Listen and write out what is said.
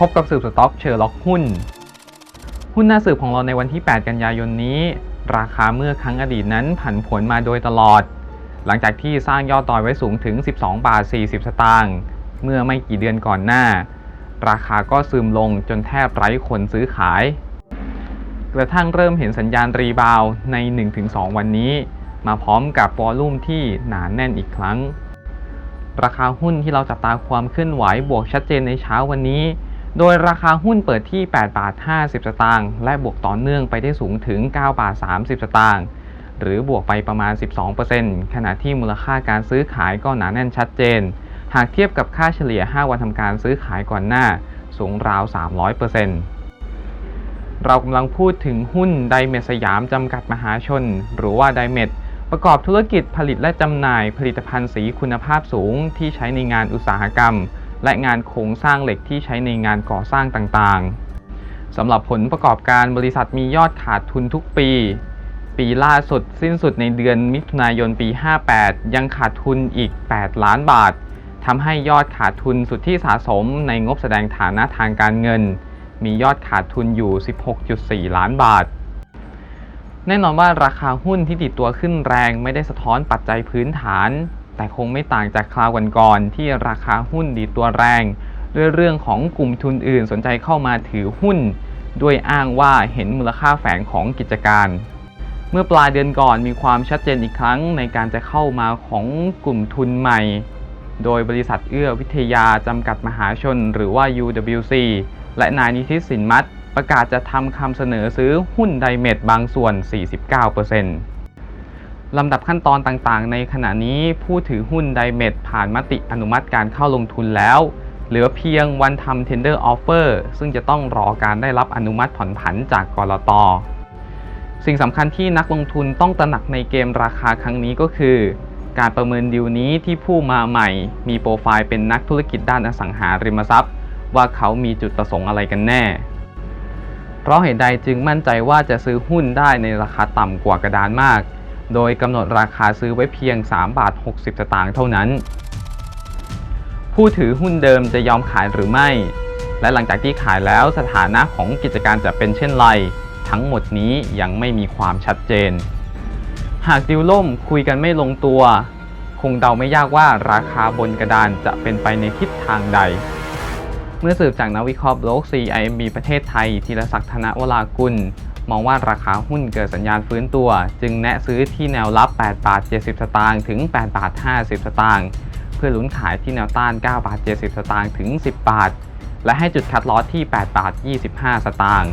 พบกับสืบสต็อกเชอร์ล็อกหุ้น หุ้นหน้าสืบของเราในวันที่ 8 กันยายนนี้ ราคาเมื่อครั้งอดีตนั้นผันผวนมาโดยตลอด หลังจากที่สร้างยอดต่อยไว้สูงถึง 12 บาท 40 สตางค์เมื่อไม่กี่เดือนก่อนหน้า ราคาก็ซึมลงจนแทบไร้คนซื้อขาย กระทั่งเริ่มเห็นสัญญาณรีบาวใน 1-2 วันนี้ มาพร้อมกับวอลลุ่มที่หนาแน่นอีกครั้ง ราคาหุ้นที่เราจับตาความเคลื่อนไหวบวกชัดเจนในเช้าวันนี้ โดยราคาหุ้นเปิดที่ 8 บาท 50 สตางค์ และบวกต่อเนื่องไปได้สูงถึง 9 บาท 30 สตางค์ หรือบวกไปประมาณ 12%ขณะที่มูลค่าการซื้อขายก็หนาแน่นชัดเจน หากเทียบกับค่าเฉลี่ย 5 วันทำการซื้อขายก่อนหน้า สูงราว 300%เรากำลังพูดถึงหุ้นไดเมทสยามจำกัดมหาชน หรือว่าไดเมทประกอบธุรกิจผลิตและจำหน่ายผลิตภัณฑ์สีคุณภาพสูงที่ใช้ในงานอุตสาหกรรม และงานโครงสร้างเหล็กที่ใช้ในงานก่อสร้างต่างๆสำหรับผลประกอบการบริษัทมียอดขาดทุนทุกปี ปีล่าสุดสิ้นสุดในเดือนมิถุนายนปี 58 ยังขาดทุนอีก 8 ล้านบาททำให้ยอดขาดทุนสุดที่สะสมในงบแสดงฐานะทางการเงิน มียอดขาดทุนอยู่ 16.4 ล้านบาท แน่นอนว่าราคาหุ้นที่ติดตัวขึ้นแรงไม่ได้สะท้อนปัจจัยพื้นฐาน แต่คงไม่ต่างจากคราวก่อนๆที่ราคาหุ้นดีตัวแรงด้วยเรื่องของกลุ่มทุนอื่นสนใจเข้ามาถือหุ้น ด้วยอ้างว่าเห็นมูลค่าแฝงของกิจการ เมื่อปลายเดือนก่อนมีความชัดเจนอีกครั้งในการจะเข้ามาของกลุ่มทุนใหม่ โดยบริษัทเอื้อวิทยาจำกัดมหาชนหรือว่า UWC และนายนิติสินมัตประกาศจะทำคำเสนอซื้อหุ้นไดเมทบางส่วน 49% ลำดับขั้นตอนต่างๆ ในขณะนี้ผู้ถือหุ้นไดเมทผ่านมติอนุมัติการเข้าลงทุนแล้ว เหลือเพียงวันทำ tender offer ซึ่งจะต้องรอการได้รับอนุมัติผ่อนผันจากกรตสิ่งสำคัญที่นักลงทุนต้องตระหนักในเกมราคาครั้งนี้ก็คือ การประเมินดีลนี้ที่ผู้มาใหม่ มีโปรไฟล์เป็นนักธุรกิจด้านอสังหาริมทรัพย์ ว่าเขามีจุดประสงค์อะไรกันแน่ เพราะเหตุใดจึงมั่นใจว่าจะซื้อหุ้นได้ในราคาต่ำกว่ากระดานมาก โดยกำหนดราคาซื้อไว้เพียง 3 บาท 60 สตางค์เท่านั้น ผู้ถือหุ้นเดิมจะยอมขายหรือไม่ และหลังจากที่ขายแล้วสถานะของกิจการจะเป็นเช่นไร ทั้งหมดนี้ยังไม่มีความชัดเจน หากดิวล่มคุยกันไม่ลงตัว คงเดาไม่ยากว่าราคาบนกระดานจะเป็นไปในทิศทางใดเมื่อสืบจากนักวิเคราะห์โลก CIMB ประเทศไทยธีรศักดิ์ธนวรากุล มองว่าราคาหุ้นเกิดสัญญาณฟื้นตัว จึงแนะซื้อที่แนวรับ 8 บาท 70 สตางค์ถึง 8 บาท 50 สตางค์เพื่อลุ้นขายที่แนวต้าน 9 บาท 70 สตางค์ถึง 10 บาท และให้จุดคัดลอสที่ 8 บาท 25 สตางค์